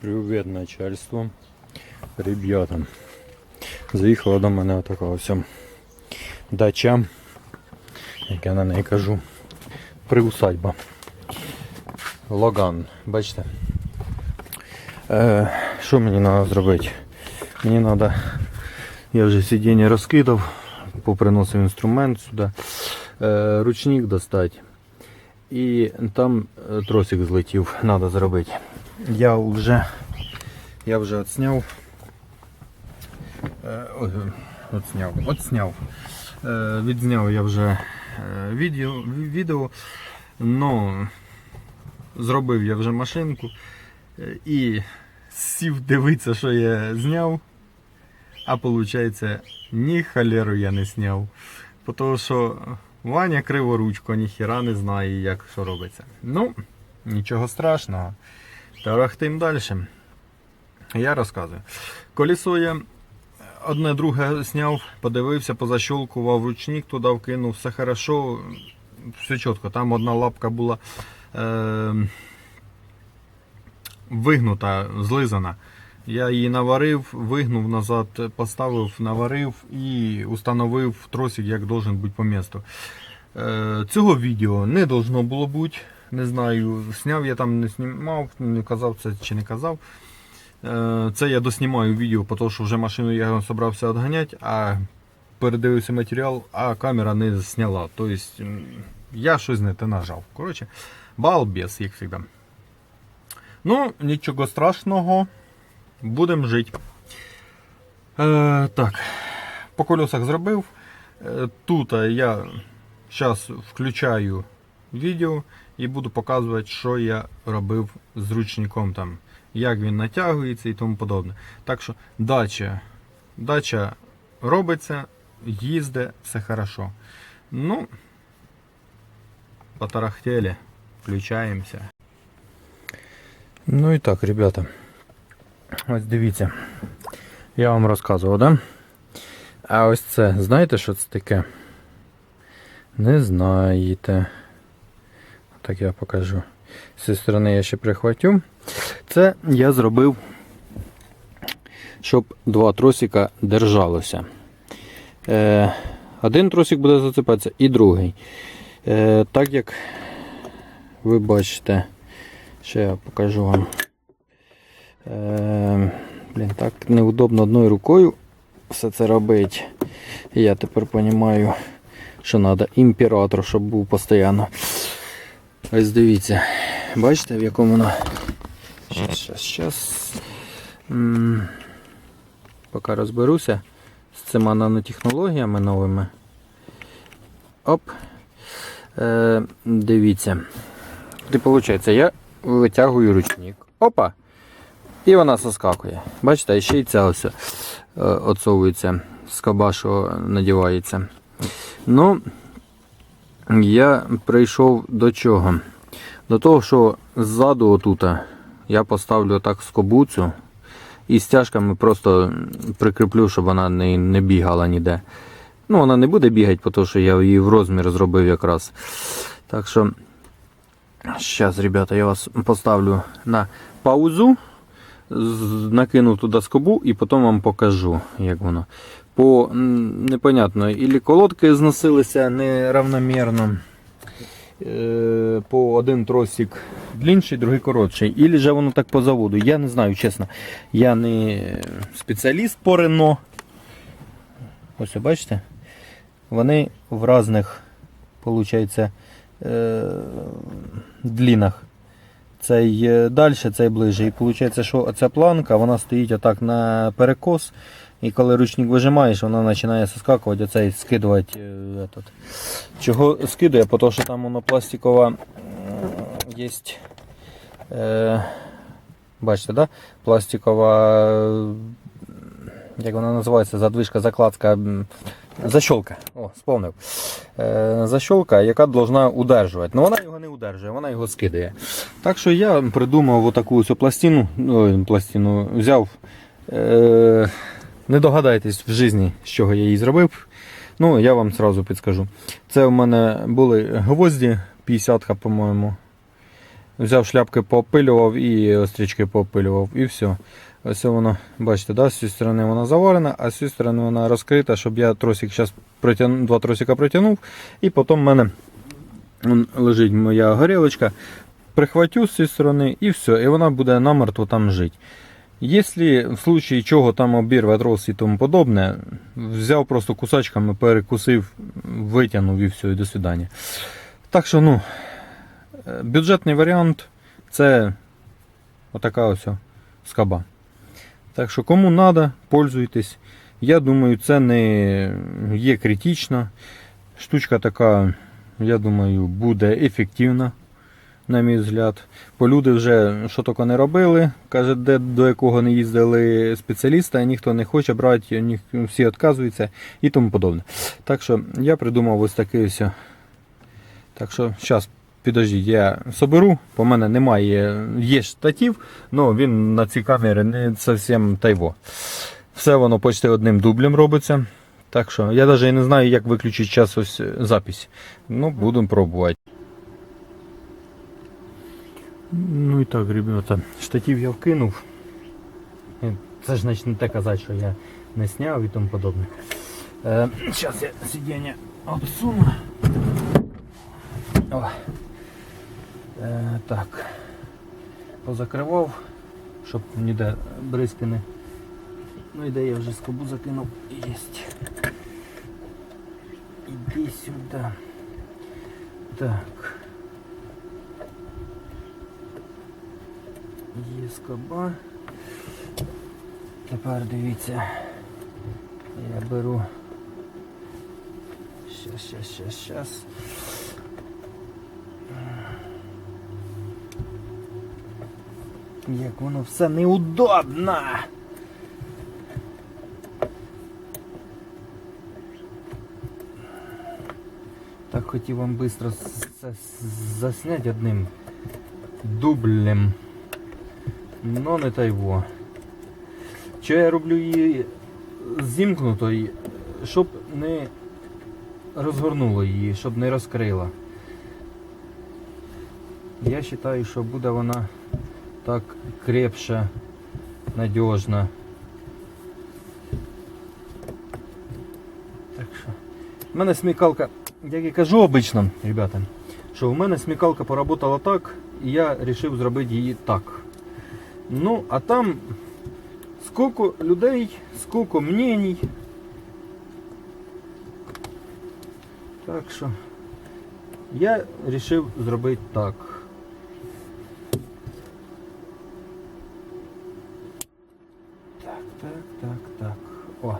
Привіт начальство. Ребята. Заїхала до мене така ось дача, як я на неї кажу, приусадьба. Логан, бачите? Е, що мені треба зробити? Мені треба, я вже сидіння розкидав, поприносив інструмент сюди, е, ручник достати. І там е, тросик злетів, треба зробити. Я вже я вже отсняв. Е, Отсняв. Отсняв. Е, Відзняв я вже е, відео, відео. Ну, зробив я вже машинку і сів дивитися, що я зняв. А виходить, ні халеру я не зняв. Тому що Ваня криворучко, ніхіра не знає, як що робиться. Ну, нічого страшного. Тарахтим далі. Я розказую. Колесо я одне друге зняв, подивився, позащолкував ручник, туди вкинув, все хорошо, все чітко. Там одна лапка була е, вигнута, злизана. Я її наварив, вигнув назад, поставив, наварив і установив тросик, як должен бути по місту. Е, Цього відео не должно було бути. Не знаю, сняв я там не знімав, не казав це чи не казав. Е, Це я доснімаю відео, тому що вже машину я собрався відганяти, а передивився матеріал, а камера не зняла. Тобто я щось не те нажав. Коротше, балбес, як завжди. Ну, нічого страшного. Будемо жити. Е, так, по колесах зробив. Е, Тут я зараз включаю відео і буду показувати, що я робив з ручником там, як він натягується і тому подобне. Так що дача, дача робиться, їздить, все хорошо. Ну, потарахтели, включаємося. Ну і так, ребята. Ось дивіться. Я вам розказував, да? А ось це, знаєте, що це таке? Не знаєте. Так я покажу. З цієї сторони я ще прихватю. Це я зробив, щоб два тросика держалося. Е, один тросик буде зацепатися і другий. Е, так як ви бачите, ще я покажу вам. Е, блін, так неудобно одною рукою все це робити. Я тепер розумію, що треба імператор, щоб був постійно. Ось дивіться. Бачите, в якому воно. Щас, щас, щас. Поки розберуся з цими нанотехнологіями новими. Оп. Е, дивіться. І виходить, я витягую ручник. Опа! І вона соскакує. Бачите, ще й ця ось е, отсовується скоба, що надівається. Ну, я прийшов до чого? До того, що ззаду отута я поставлю так скобу цю і стяжками просто прикріплю, щоб вона не, не бігала ніде. Ну, вона не буде бігати, тому що я її в розмір зробив якраз. Так що, зараз, ребята, я вас поставлю на паузу накинув туди скобу і потім вам покажу, як воно. По непонятно, ілі колодки зносилися неравномірно. Е, По один тросик длінший, другий коротший. Ілі же воно так по заводу. Я не знаю, чесно. Я не спеціаліст по Рено. Ось бачите? Вони в різних, виходить, е, длінах. Цей е, далі, цей ближче. І виходить, що оця планка вона стоїть отак на перекос. І коли ручник вижимаєш, вона починає соскакувати, оцей скидувати. е, Этот. Чого скидає? Тому що там воно пластикова є. Е, бачите, да? пластикова. Як вона називається? Задвижка, закладка. Защолка. О, сповнив. Е, защолка, яка повинна удержувати. Ну вона його не удержує, вона його скидає. Так що я придумав отаку ось пластину, ой, пластину взяв. Е, не догадайтесь в житті, з чого я її зробив. Ну, я вам сразу підскажу. Це в мене були гвозді 50 по-моєму. взяв шляпки поопилював і острічки поопилював, і все. Ось воно, бачите, да, з цієї сторони вона заварена, а з цієї сторони вона розкрита, щоб я тросик зараз протягну, два тросика протягнув, і потім в мене лежить моя горілочка, прихватю з цієї сторони і все, і вона буде намертво там жити. Якщо в случае чого там обірве трос і тому подобне, взяв просто кусачками, перекусив, витягнув і все, і до свидання. Так що, ну, е, бюджетний варіант це отака ось скаба. Так що, кому треба, пользуйтесь. Я думаю, це не є критично. Штучка така, я думаю, буде ефективна, на мій взгляд. Бо люди вже що тільки не робили, каже, де до якого не їздили спеціаліста, ніхто не хоче брати, ні- всі відказуються і тому подобне. Так що я придумав ось таке все. Так що зараз, підождіть, я соберу, по мене немає, є штатів, але він на цій камері не зовсім тайво. Все воно почти одним дублем робиться. Так що я навіть не знаю, як виключити час ось запись. Ну, будемо пробувати. Ну і так, ребята, штатив я вкинув. Е, Це ж значить не те казати, що я не сняв і тому подобне. Е, Зараз я сидіння обсуну. О. Е, так. Позакривав, щоб ніде бризки не. Ну і де я вже скобу закинув. Єсть. Іди сюди. Так. Є скоба. Тепер дивіться. Я беру. Щас, щас, щас, щас. Як воно все неудобно. Так хотів вам швидко засняти одним дублем. Но не тайво. Що я роблю її зімкнутою, щоб не розгорнуло її, щоб не розкрила. Я вважаю, що буде вона так крепше, надіжна. Так що. У мене смікалка, як я кажу обично, ребята, що в мене смікалка поработала так, і я вирішив зробити її так. Ну, а там скільки людей, скільки мнений. Так що я вирішив зробити так. Так, так, так, так. О.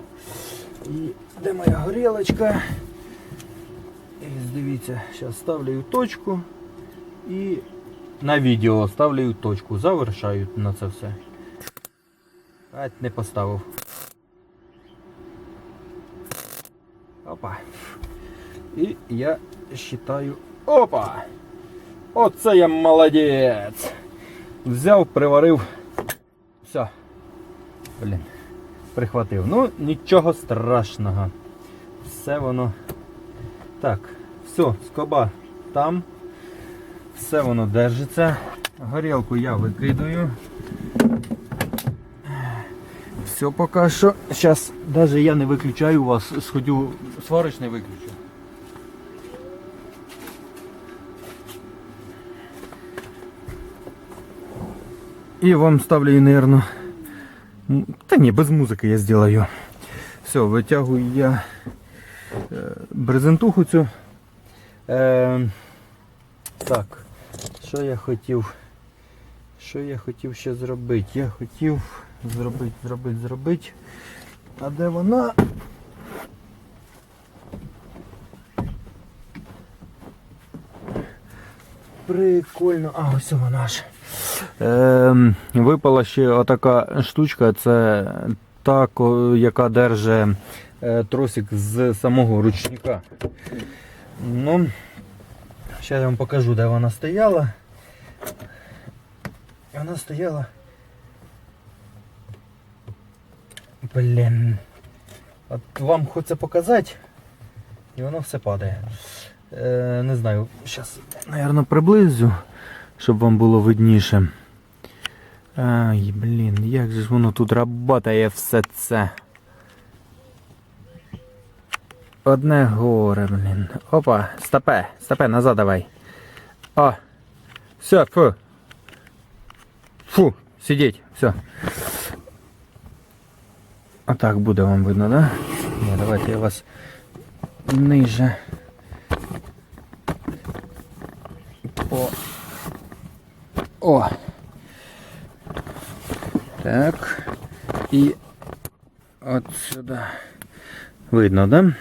І де моя горілочка? І дивіться, зараз ставлю точку і на відео ставлю точку, завершаю на це все. Ать не поставив. Опа. І я считаю. Опа! Оце я молодець! Взяв, приварив. Все. Блін. Прихватив. Ну, нічого страшного. Все воно. Так, все, скоба там. Все воно держиться. Горілку я викидаю. Все поки що. Зараз навіть я не виключаю вас, сходю сварочний виключу. І вам ставлю, наверное, та ні, без музики я сделаю. Все, витягую я е, брезентуху цю. Е, так, що я хотів? Що я хотів ще зробити? Я хотів зробити, зробити, зробити. А де вона? Прикольно. А, ось вона ж. Е, випала ще отака штучка, це та, яка держить е, тросик з самого ручника. Ну, зараз я вам покажу, де вона стояла. Вона стояла. Блін. От вам хочеться показати, і воно все падає. Е, не знаю, зараз, мабуть, приблизю, щоб вам було видніше. Ай, блін, як же ж воно тут работає все це. Одне горе, блін. Опа, стопе, стопе, назад давай. О. Все, фу. Фу, сидіть, все. Отак буде вам видно, да? Ні, давайте я вас ниже. О. О. Так. І от сюди. Видно, да?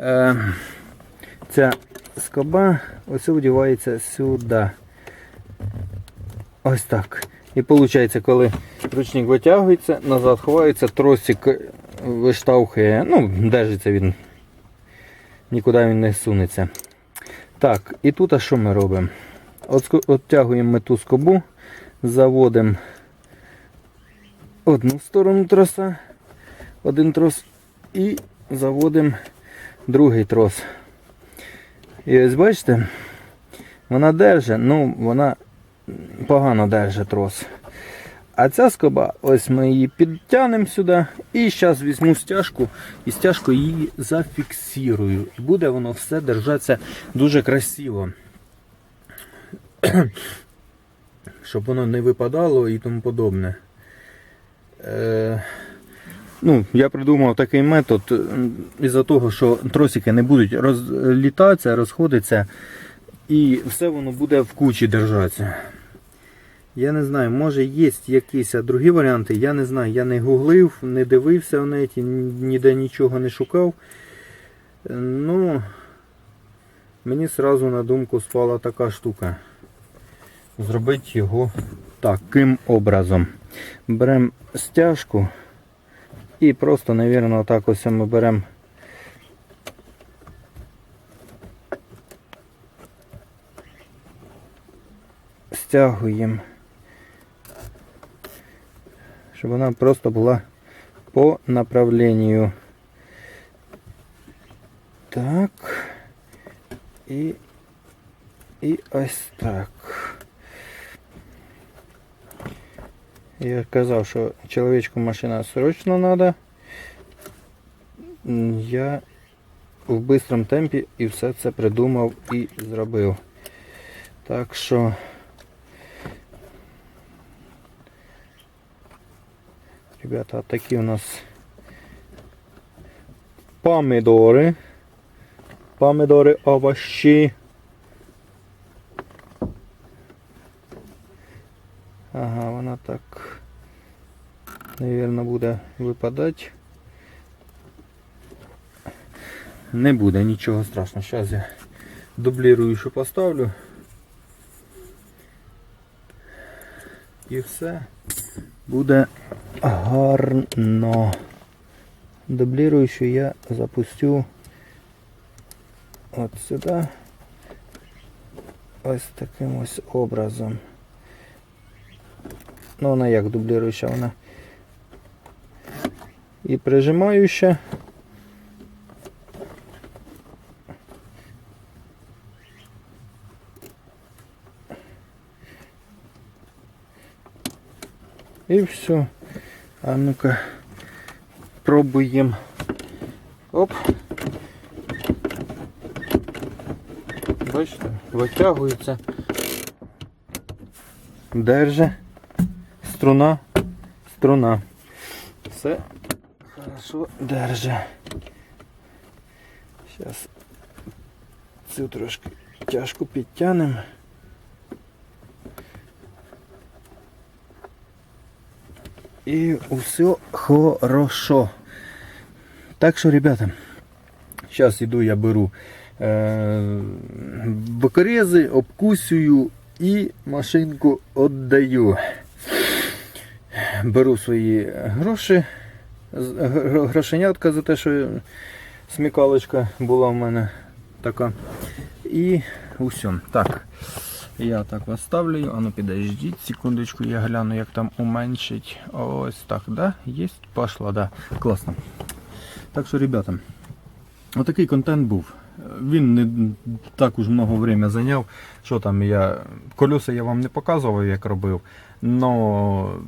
Е, ця скоба ось вдівається сюди. Ось так. І виходить, коли ручник витягується, назад ховається, тросик виштовхує, ну, держиться він, нікуди він не сунеться. Так, і тут а що ми робимо? Оттягуємо ми ту скобу, заводимо одну сторону троса, один трос і заводимо другий трос. І ось бачите, вона держить, ну вона погано держить трос. А ця скоба, ось ми її підтягнемо сюди і зараз візьму стяжку і стяжкою її зафіксую. І буде воно все держатися дуже красиво. Щоб воно не випадало і тому подобне. Е, ну, я придумав такий метод із-за того, що тросики не будуть розлітатися, розходитися, і все воно буде в кучі держатися. Я не знаю, може є якісь другі варіанти, я не знаю, я не гуглив, не дивився в неті, ніде нічого не шукав. Ну, мені сразу на думку спала така штука. Зробити його таким образом. Беремо стяжку і просто, мабуть, так ось ми беремо. Стягуємо, щоб вона просто була по направленню. Так. І, і ось так. Я казав, що чоловічку машина срочно треба. Я в бистрому темпі і все це придумав і зробив. Так що ребята, такі у нас помидори. Помидори овощі. Ага, вона так, навірно, буде випадати. Не буде нічого страшного. Зараз я дубліруючу поставлю. І все буде гарно. Дубліруючу я запустю от сюди. Ось таким ось образом. Ну, вона як дубліруюча, вона і прижимаюча. І все. А ну-ка пробуємо. Оп. Бачите, витягується. Держи. Струна. Струна. Все хорошо держи. Зараз цю трошки тяжко підтягнемо. І все хорошо. Так що, ребята, зараз іду я беру е- бокорези, обкусюю і машинку віддаю. Беру свої гроші, грошенятка за те, що смікалочка була в мене така. І усе. Так. Я так вас ставлю. А ну підождіть секундочку, я гляну, як там уменьшить. Ось так, да? Єсть, пошла, да. Класно. Так що, ребята, отакий контент був. Він не так уж много время зайняв. Що там я. Колеса я вам не показував, як робив. Но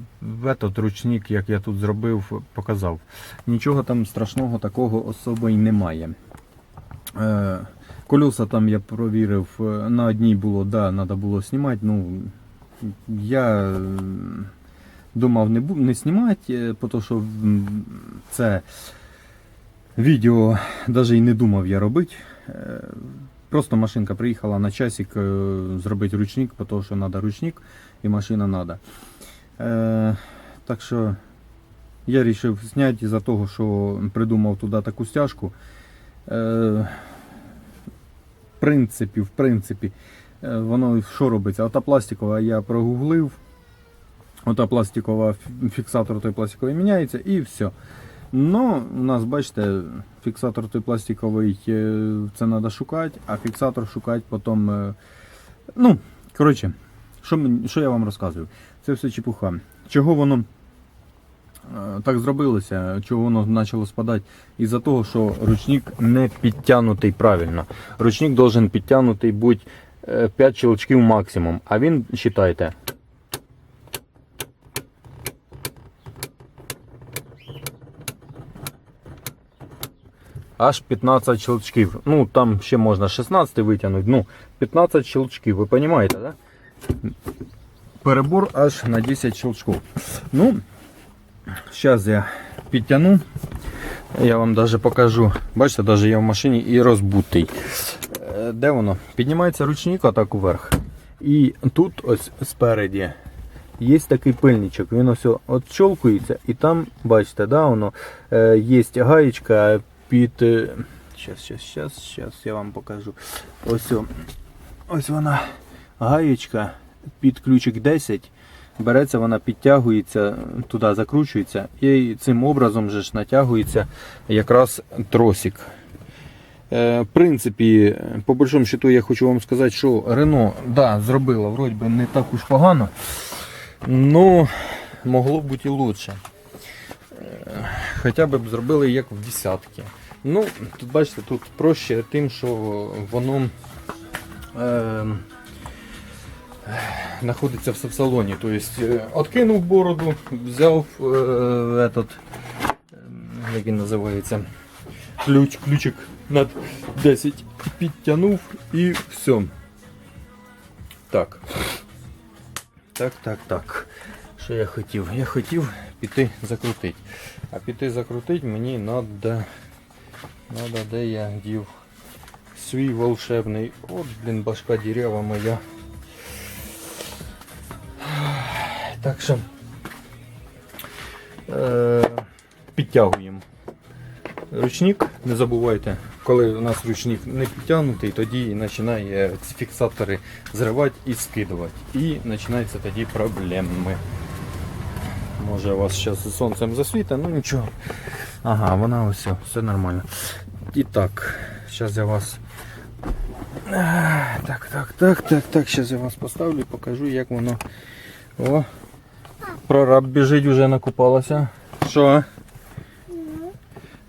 этот ручник, як я тут зробив, показав. Нічого там страшного такого особо й немає. Е, Колеса там я провірив, е, на одній було, да, треба було знімати. Ну, я е, думав не, не знімати, тому що це відео навіть і не думав я робити. Просто машинка приїхала на часик зробити ручник, тому що треба ручник і машина треба. Е, так що я вирішив зняти із-за того, що придумав туди таку стяжку. Е, в принципі, в принципі, е, воно що робиться? Ота пластикова я прогуглив. Ота пластикова фіксатор той пластиковий міняється і все. Ну, у нас, бачите, фіксатор той пластиковий, е, це треба шукати, а фіксатор шукати потім. е, Ну, коротше, що, що я вам розказую? Це все чепуха. Чого воно е, так зробилося, чого воно почало спадати? Із-за того, що ручник не підтягнутий правильно. Ручник должен підтягнутий бути 5 щелчків максимум, а він, вважайте, аж 15 щелчків. Ну, там ще можна 16 витягнути. Ну, 15 щелчків, ви розумієте, да? Перебор аж на 10 щелчків. Ну, зараз я підтягну. Я вам даже покажу. Бачите, даже я в машині і розбутий. Е, Де воно? Піднімається ручник отак вверх. І тут ось спереді є такий пильничок. Він ось отщолкується і там, бачите, да, воно е, є гаєчка під. Щас, щас, щас, щас я вам покажу. Ось, ось вона гаєчка під ключик 10. Береться, вона підтягується, туди закручується, і цим образом же ж натягується якраз тросик. Е, В принципі, по большому счету я хочу вам сказати, що Рено да, зробила вроді би не так уж погано, але могло б бути і лучше. Е, Хоча б зробили як в десятки. Ну, тут бачите, тут проще тим, що воно е, знаходиться в салоні. Тобто, е, откинув бороду, взяв е, этот, е, як він називається, ключ, ключик над 10 підтягнув і все. Так. Так, так, так. Що я хотів? Я хотів піти закрутити. А піти закрутити мені треба. Надо, де я дів свій волшебний. От, блін, башка дірява моя. Так що е, підтягуємо. Ручник, не забувайте, коли у нас ручник не підтягнутий, тоді починає ці фіксатори зривати і скидувати. І починаються тоді проблеми. Може у вас зараз сонцем засвіта, ну нічого. Ага, вона ось, все, нормально. І так, зараз я вас. Так, так, так, так, так, зараз я вас поставлю і покажу, як воно. О, прораб біжить, вже накупалася. Що?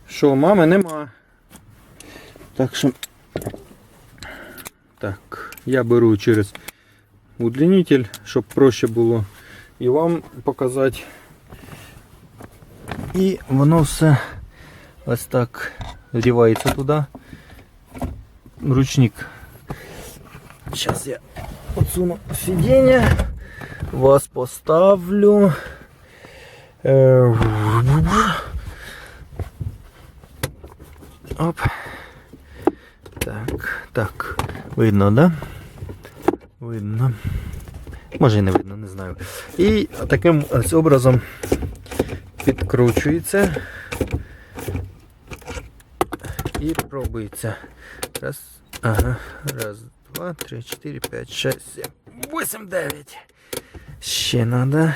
Що, мами нема. Так що. Так, я беру через удлінитель, щоб проще було і вам показати. І воно все ось так вдівається туди. Ручник. Зараз я отсуну сидіння, вас поставлю. Е, Оп. Так, так. Видно, да? Видно. Може і не видно, не знаю. І таким образом підкручується і пробується. Раз, ага, раз, два, три, чотири, п'ять, шесть, сім, восемь, дев'ять. Ще надо.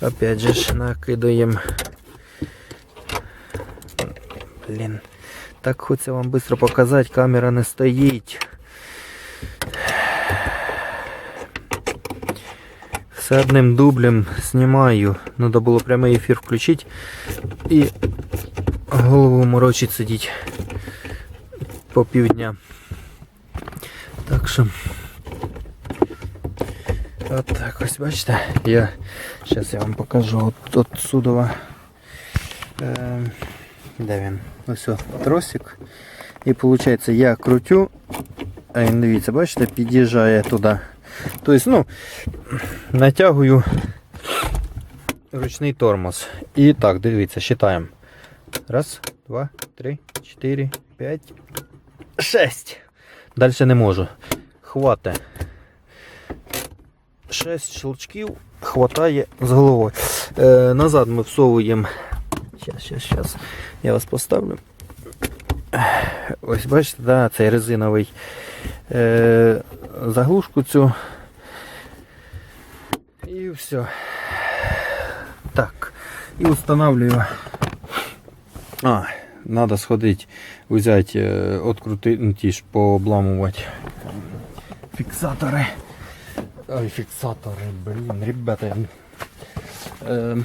Опять же ж накидаємо. Блін. Так хочеться вам швидко показати, камера не стоїть. Все одним дублем знімаю. Надо було прямий ефір включити і голову морочить сидіть. по півдня. Так що. От так ось бачите, я зараз я вам покажу от отсюда. Е, де він? Ось тросик. І виходить я крутю, а він дивіться, бачите, під'їжджає туди. Тобто, ну, натягую ручний тормоз. І так, дивіться, вважаємо. Раз, два, три, чотири, п'ять, шесть. Далі не можу. Хватить. 6 щелчків хватає з головою. Е, Назад ми всовуємо. Щас, щас, щас. Я вас поставлю. Ось бачите, да, цей резиновий е, заглушку цю. І все. Так. І встановлюю. А, Треба сходити, взяти, відкрутити, е, ну, ті ж пообламувати фіксатори. Ой, фіксатори, блін, ребята. Е,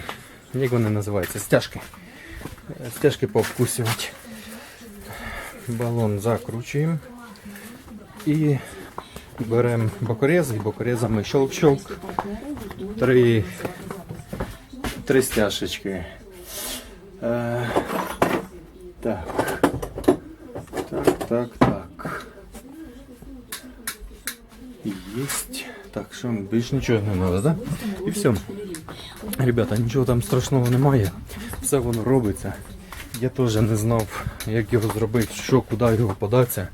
як вони називаються? Стяжки. Е, Стяжки пообкусувати. Балон закручуємо. І беремо бокорез і бокорезами щелк-щелк. Три, три стяжечки. Е, так. Так, так, так. Есть. Так, що більш нічого не треба, да? І все. Ребята, нічого там страшного немає. Все воно робиться. Я теж не знав, як його зробити, що, куди його податися.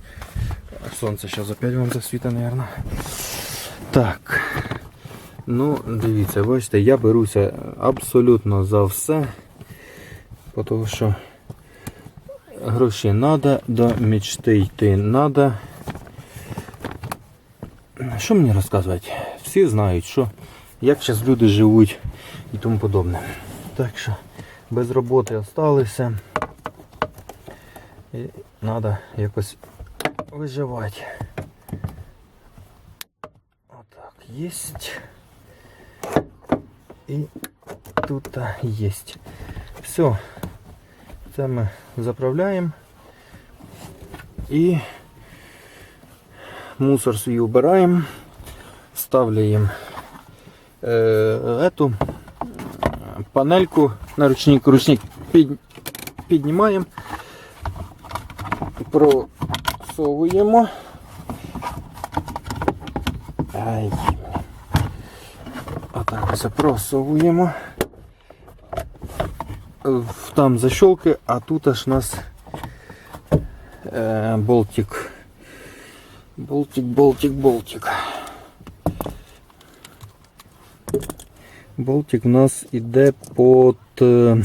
Сонце зараз опять вам засвіта, мабуть. Так. Ну, дивіться, бачите, я беруся абсолютно за все. Тому що гроші треба, до мечти йти треба. Що мені розказувати? Всі знають, що як зараз люди живуть і тому подобне. Так що без роботи залишилися. І треба якось виживати. Отак, єсть. І тут є. Все. Це ми заправляємо. І мусор свій убираємо, ставляємо е, эту панельку на ручник, ручник під, піднімаємо, просовуємо. Отак ось просовуємо. Там защолки, а тут аж у нас е, болтик. Болтик, болтик, болтик. Болтик у нас іде під. Е,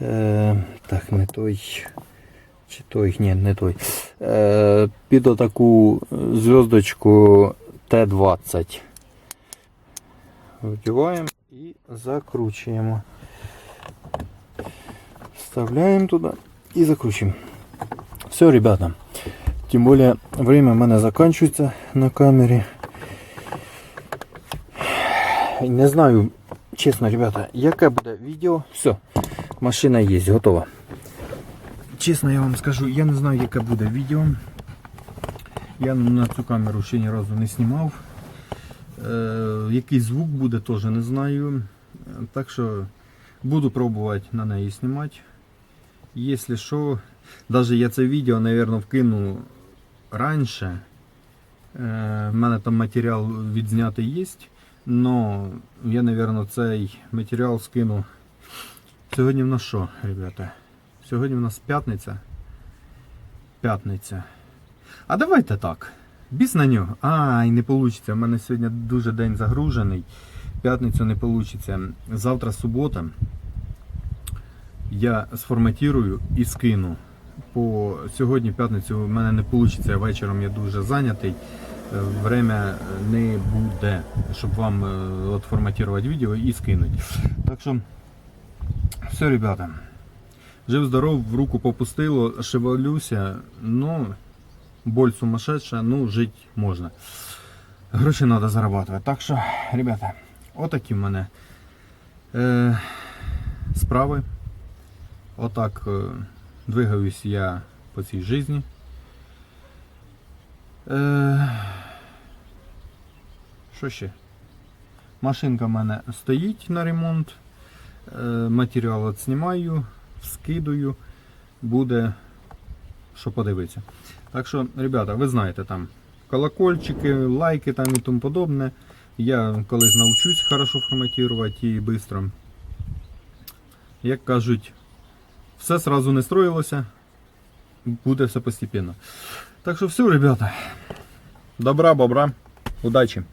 е, так, не той. Чи той, ні, не той. Е, під отаку зв'язочку Т-20. Вдіваємо і закручуємо. Вставляємо туди і закручуємо. Все, ребята. Тем более время у мене закінчується на камері. Не знаю, чесно, ребята, яке буде відео. Все, машина є, готова. Чесно, я вам скажу, я не знаю, яке буде відео. Я на цю камеру ще ні разу не знімав. Е, який звук буде, теж не знаю. Е, Так що буду пробувати на неї знімати. Якщо що, навіть я це відео, мабуть, вкину раніше. Е, в мене там матеріал відзнятий є. Но я, мабуть, цей матеріал скину. Сьогодні в нас що, ребята? Сьогодні в нас п'ятниця. П'ятниця. А давайте так. Біс на нього. Ай, не вийде. У мене сьогодні дуже день загружений. П'ятницю не вийде. Завтра субота. Я сформатірую і скину. По сьогодні п'ятницю в мене не вийде. Вечором я дуже зайнятий. Е, Время не буде, щоб вам е, от форматувати відео і скинути. Так що, все, ребята. Жив здоров, в руку попустило, шевелюся, ну, боль сумасшедша, ну, жити можна. Гроші треба зарабатувати. Так що, ребята, отакі в мене е, справи. Отак е, двигаюсь я по цій житті. Е... Що ще? Машинка в мене стоїть на ремонт. Е, матеріал от знімаю, скидаю. Буде що подивитися. Так що, ребята, ви знаєте там колокольчики, лайки там і тому подобне. Я колись навчусь хорошо форматувати і швидко. Як кажуть, все сразу не строїлося, буде все постепенно. Так що все, ребята. Добра, бобра, удачі.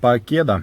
Покеда.